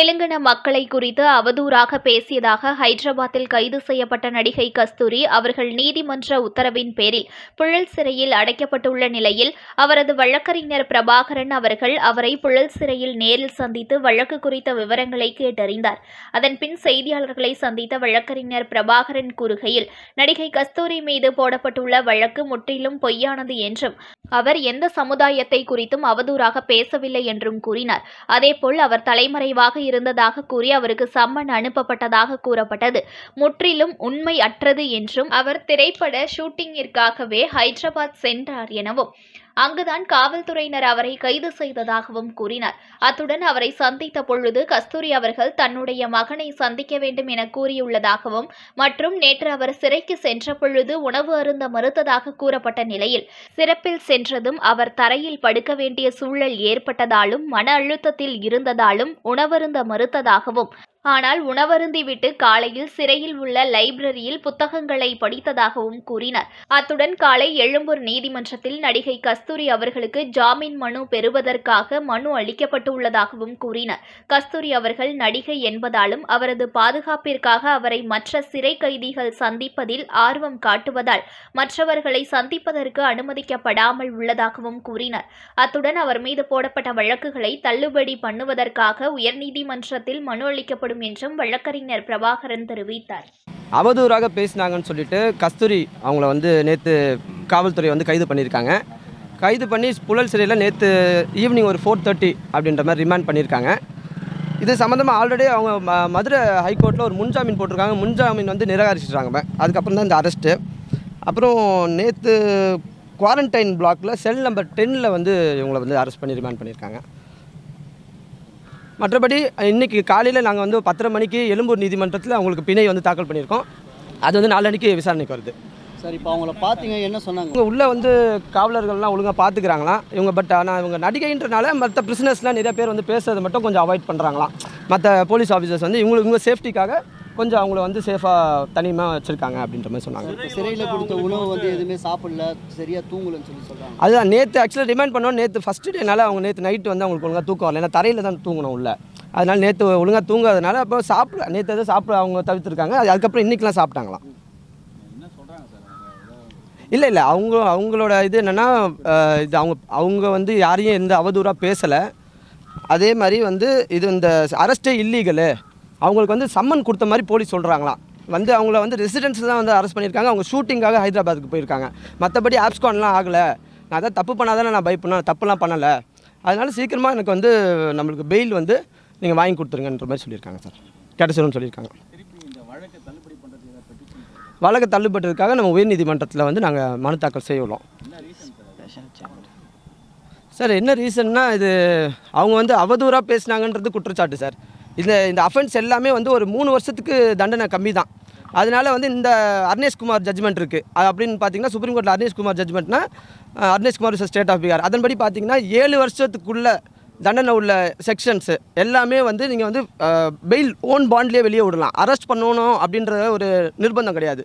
பழங்குடியின மக்களை குறித்து அவதூறாக பேசியதாக ஹைதராபாத்தில் கைது செய்யப்பட்ட நடிகை கஸ்தூரி அவர்கள் நீதிமன்ற உத்தரவின் பேரில் புழல் சிறையில் அடைக்கப்பட்டுள்ள நிலையில் அவரது வழக்கறிஞர் பிரபாகரன் அவர்கள் அவரை புழல் சிறையில் நேரில் சந்தித்து வழக்கு குறித்த விவரங்களை கேட்டறிந்தார். அதன்பின் செய்தியாளர்களை சந்தித்த வழக்கறிஞர் பிரபாகரன் கூறுகையில் நடிகை கஸ்தூரி மீது போடப்பட்டுள்ள வழக்கு முற்றிலும் பொய்யானது என்றும் அவர் எந்த சமுதாயத்தை குறித்தும் அவதூறாக பேசவில்லை என்றும் கூறினார். அதேபோல் அவர் தலைமறைவாக இருந்ததாக கூறி அவருக்கு சம்மன் அனுப்பப்பட்டதாக கூறப்பட்டது. முற்றிலும் உண்மை அற்றது என்றும் அவர் திரைப்பட ஷூட்டிங்கிற்காகவே ஹைதராபாத் சென்றார் எனவும் அங்குதான் காவல்துறையினர் அவரை கைது செய்ததாகவும் கூறினார். அத்துடன் அவரை சந்தித்த பொழுது கஸ்தூரி அவர்கள் தன்னுடைய மகனை சந்திக்க வேண்டும் என கூறியுள்ளதாகவும் மற்றும் நேற்று அவர் சிறைக்கு சென்ற பொழுது உணவு அருந்த மறுத்ததாக கூறப்பட்ட நிலையில் சிறப்பில் சென்றதும் அவர் தரையில் படுக்க வேண்டிய சூழல் ஏற்பட்டதாலும் மன அழுத்தத்தில் இருந்ததாலும் உணவருந்த மறுத்ததாகவும் ஆனால் உணவருந்திவிட்டு காலையில் சிறையில் உள்ள லைப்ரரியில் புத்தகங்களை படித்ததாகவும் கூறினார். அத்துடன் காலை எழும்பூர் நீதிமன்றத்தில் நடிகை கஸ்தூரி அவர்களுக்கு ஜாமீன் மனு பெறுவதற்காக மனு அளிக்கப்பட்டுள்ளதாகவும் கூறினார். கஸ்தூரி அவர்கள் நடிகை என்பதாலும் அவரது பாதுகாப்பிற்காக அவரை மற்ற சிறை கைதிகள் சந்திப்பதில் ஆர்வம் காட்டுவதால் மற்றவர்களை சந்திப்பதற்கு அனுமதிக்கப்படாமல் உள்ளதாகவும் கூறினார். அத்துடன் அவர் மீது போடப்பட்ட வழக்குகளை தள்ளுபடி பண்ணுவதற்காக உயர்நீதிமன்றத்தில் மனு அளிக்கப்படும் என்றும் வழக்கறிஞர் பிரபாகரன் தெரிவித்தார். அவதூறாக பேசினாங்கன்னு சொல்லிட்டு கஸ்தூரி அவங்கள வந்து நேற்று காவல்துறை வந்து கைது பண்ணியிருக்காங்க. கைது பண்ணி புழல் சிறையில் நேற்று ஈவினிங் ஒரு ஃபோர் தேர்ட்டி அப்படின்ற மாதிரி ரிமாண்ட் பண்ணியிருக்காங்க. இது சம்மந்தமாக ஆல்ரெடி அவங்க ம மதுரை ஹைகோர்ட்டில் ஒரு முன்ஜாமீன் போட்டிருக்காங்க. முன்ஜாமீன் வந்து நிராகரிச்சிட்டாங்க அதுக்கப்புறம் தான் இந்த அரெஸ்ட்டு அப்புறம் நேற்று குவாரண்டைன் பிளாக்கில் செல் நம்பர் டென்னில் வந்து இவங்களை வந்து அரெஸ்ட் பண்ணி ரிமாண்ட் பண்ணியிருக்காங்க. மற்றபடி இன்னைக்கு காலையில் நாங்கள் வந்து பத்தரை மணிக்கு எழும்பூர் நீதிமன்றத்தில் அவங்களுக்கு பிணை வந்து தாக்கல் பண்ணியிருக்கோம். அது வந்து நாளன்னைக்கு விசாரணைக்கு வருது. சார் இப்போ அவங்கள பார்த்தீங்க என்ன சொன்னாங்க? இவங்க உள்ளே வந்து காவலர்கள்லாம் ஒழுங்காக பார்த்துக்கிறாங்களாம் இவங்க பட் ஆனால் இவங்க நடிகைன்றனால மற்ற பிரிசனர்ஸ்லாம் நிறைய பேர் வந்து பேசுறது மட்டும் கொஞ்சம் அவாய்ட் பண்ணுறாங்களாம் மற்ற போலீஸ் ஆஃபீஸர்ஸ் வந்து இவங்களுக்கு இவங்க சேஃப்டிக்காக கொஞ்சம் அவங்கள வந்து சேஃபாக தனியாக வச்சுருக்காங்க அப்படின்ற மாதிரி சொன்னாங்க. சிறையில் கொடுத்த உணவு வந்து எதுவுமே சாப்பிடல சரியாக தூங்கலன்னு சொல்லி சொல்கிறாங்க அதுதான் நேற்று ஆக்சுவலாக ரிமைண்ட் பண்ணோம் நேற்று ஃபஸ்ட்டு டேனால அவங்க நேற்று நைட்டு வந்து அவங்களுக்கு ஒழுங்காக தூக்கம் வரல. ஏன்னா தரையில் தான் தூங்கணும் உள்ள. அதனால நேற்று ஒழுங்காக தூங்காதனால அப்போ சாப்பிட நேற்று எதுவும் சாப்பிட அவங்க தவிர்த்துருக்காங்க. அது அதுக்கப்புறம் இன்றைக்கெலாம் சாப்பிட்டாங்களாம். இல்லை இல்லை அவங்க அவங்களோட இது என்னென்னா இது அவங்க அவங்க வந்து யாரையும் எந்த அவதூறாக பேசலை. அதே மாதிரி வந்து இது இந்த அரெஸ்ட்டே இல்லீகலு அவங்களுக்கு வந்து சம்மன் கொடுத்த மாதிரி போலீஸ் சொல்கிறாங்களாம் வந்து அவங்கள வந்து ரெசிடென்ஸ் தான் வந்து அரெஸ்ட் பண்ணியிருக்காங்க. அவங்க ஷூட்டிங்காக ஹைதராபாத்துக்கு போயிருக்காங்க. மற்றபடி ஆப்ஸ்கான்லாம் ஆகலை. நான் அதான் தப்பு பண்ணாதானே நான் பயப்படணும். தப்புலாம் பண்ணலை. அதனால் சீக்கிரமாக எனக்கு வந்து நம்மளுக்கு பெயில் வந்து நீங்கள் வாங்கி கொடுத்துருங்கன்ற மாதிரி சொல்லியிருக்காங்க சார். கிடச்சிரும்னு சொல்லியிருக்காங்க. வழக்கு தள்ளுபட்டதுக்காக நம்ம உயர்நீதிமன்றத்தில் வந்து நாங்கள் மனு தாக்கல் செய்யலாம் சார் என்ன ரீசன்னா இது அவங்க வந்து அவதூறாக பேசுனாங்கன்றது குற்றச்சாட்டு சார். இந்த இந்த அஃபென்ஸ் எல்லாமே வந்து ஒரு மூணு வருஷத்துக்கு தண்டனை கம்மி தான் அதனால வந்து இந்த அர்னேஷ்குமார் ஜட்ஜ்மெண்ட் இருக்குது அது அப்படின்னு பார்த்தீங்கன்னா சுப்ரீம் கோர்ட்டில் அர்னேஷ்குமார் ஜட்ஜ்மெண்ட்னா அர்னேஷ்குமார் ஸ்டேட் ஆஃப் பீகார் அதன்படி பார்த்தீங்கன்னா ஏழு வருஷத்துக்குள்ள தண்டனை உள்ள செக்ஷன்ஸு எல்லாமே வந்து நீங்கள் வந்து பெயில் ஓன் பாண்ட்லேயே வெளியே விடலாம். அரெஸ்ட் பண்ணணும் அப்படின்ற ஒரு நிர்பந்தம் கிடையாது.